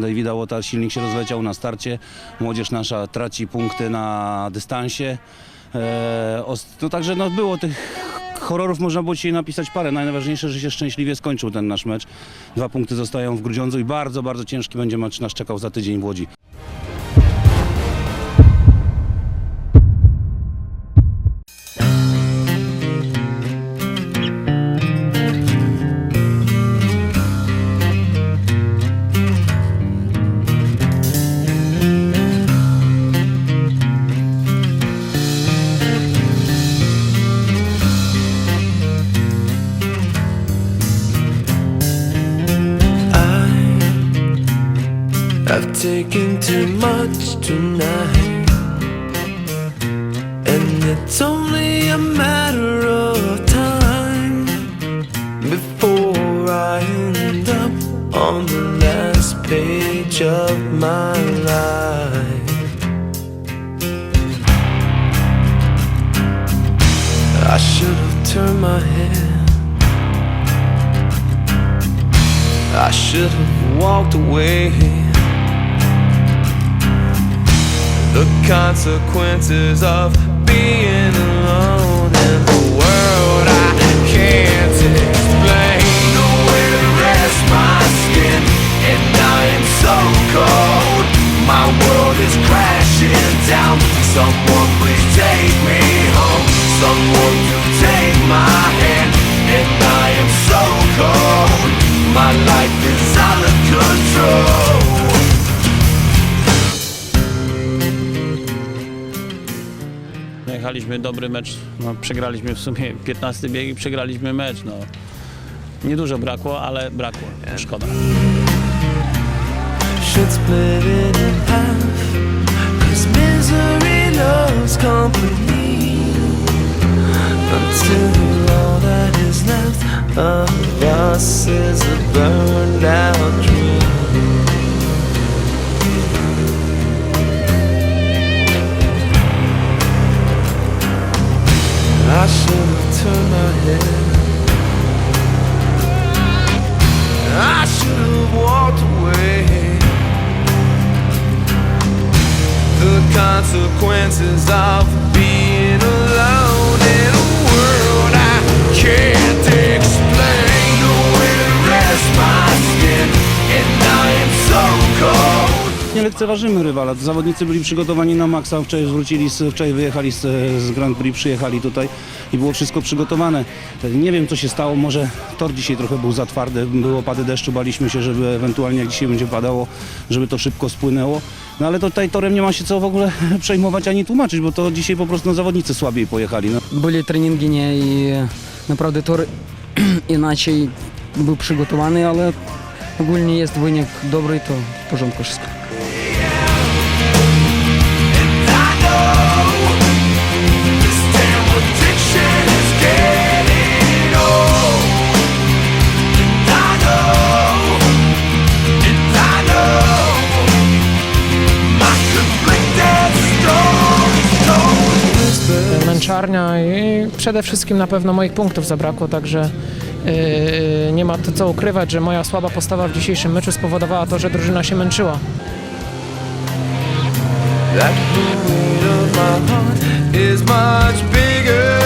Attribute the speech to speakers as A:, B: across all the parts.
A: Davida Łota silnik się rozleciał na starcie. Młodzież nasza traci punkty na dystansie. E, to także no, było tych horrorów, można było dzisiaj napisać parę. Najważniejsze, że się szczęśliwie skończył ten nasz mecz. Dwa punkty zostają w Grudziądzu i bardzo, bardzo ciężki będzie mecz nas czekał za tydzień w Łodzi.
B: Taken too much tonight, and it's only a matter of time before I end up on the last page of my life. I should have turned my head. I should have walked away. The consequences of being alone in the world I can't explain. Nowhere to rest my skin, and I am so cold. My world is crashing down. Someone please take me home. Someone to take my hand, and I am so cold. My life is out of control.
C: Jechaliśmy dobry mecz, no, przegraliśmy w sumie 15 bieg i przegraliśmy mecz. No. Niedużo brakło, ale brakło. Szkoda.
B: Consequences of being alone in a world I can't explain. Nowhere to rest my skin, and I am so cold.
A: Nie lekceważymy rywala. Zawodnicy byli przygotowani na maksa. Wczoraj wrócili, z, wczoraj wyjechali z, z Grand Prix, przyjechali tutaj i było wszystko przygotowane. Nie wiem co się stało, może tor dzisiaj trochę był za twardy, były opady deszczu, baliśmy się, żeby ewentualnie jak dzisiaj będzie padało, żeby to szybko spłynęło. No ale tutaj torem nie ma się co w ogóle przejmować ani tłumaczyć, bo to dzisiaj po prostu no, zawodnicy słabiej pojechali. No.
D: Byli treningi nie i naprawdę tor inaczej był przygotowany, ale ogólnie jest wynik dobry, to w porządku wszystko.
E: Męczarnia i przede wszystkim na pewno moich punktów zabrakło, także yy, nie ma to co ukrywać, że moja słaba postawa w dzisiejszym meczu spowodowała to, że drużyna się męczyła.
B: That is much bigger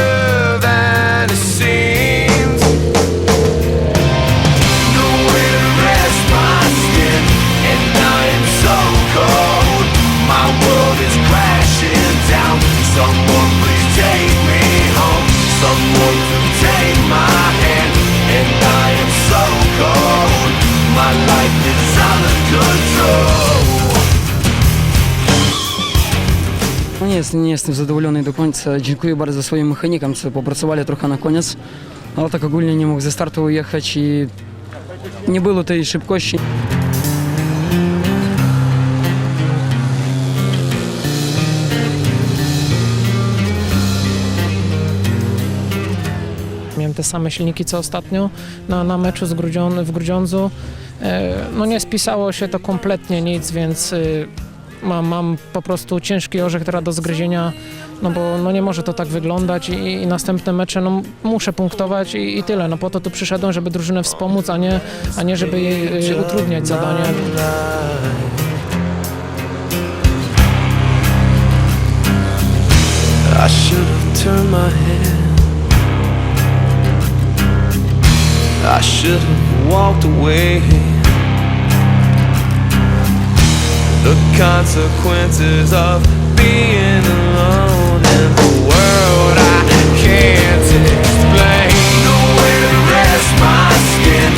D: Jest, nie jestem zadowolony do końca. Dziękuję bardzo swoim mechanikom, co popracowali trochę na koniec, ale tak ogólnie nie mógł ze startu ujechać i nie było tej szybkości.
E: Miałem te same silniki co ostatnio na, na meczu z Grudzion, w Grudziądzu. E, No nie spisało się to kompletnie nic, więc y, mam, mam po prostu ciężki orzech teraz do zgryzienia, no bo no nie może to tak wyglądać i, i następne mecze no, muszę punktować i, i tyle. No po to tu przyszedłem, żeby drużynę wspomóc, a nie, a nie żeby jej y, utrudniać zadanie.
B: I should have turned my head. I should have walked away. The consequences of being alone in the world I can't explain. Nowhere to rest my skin,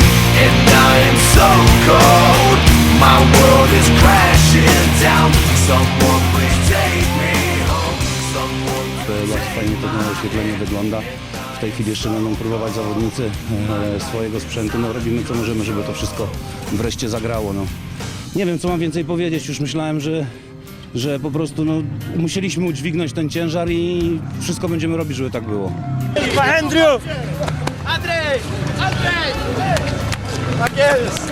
B: and I am so cold. My world is crashing down. Someone please take me home. Someone
A: Jak fajnie to na oświetlenie wygląda. W tej chwili jeszcze będą próbować zawodnicy e, swojego sprzętu. No robimy co możemy, żeby to wszystko wreszcie zagrało. No. Nie wiem, co mam więcej powiedzieć. Już myślałem, że, że po prostu no, musieliśmy udźwignąć ten ciężar i wszystko będziemy robić, żeby tak było.
F: Andrzej! Andrzej! Tak jest!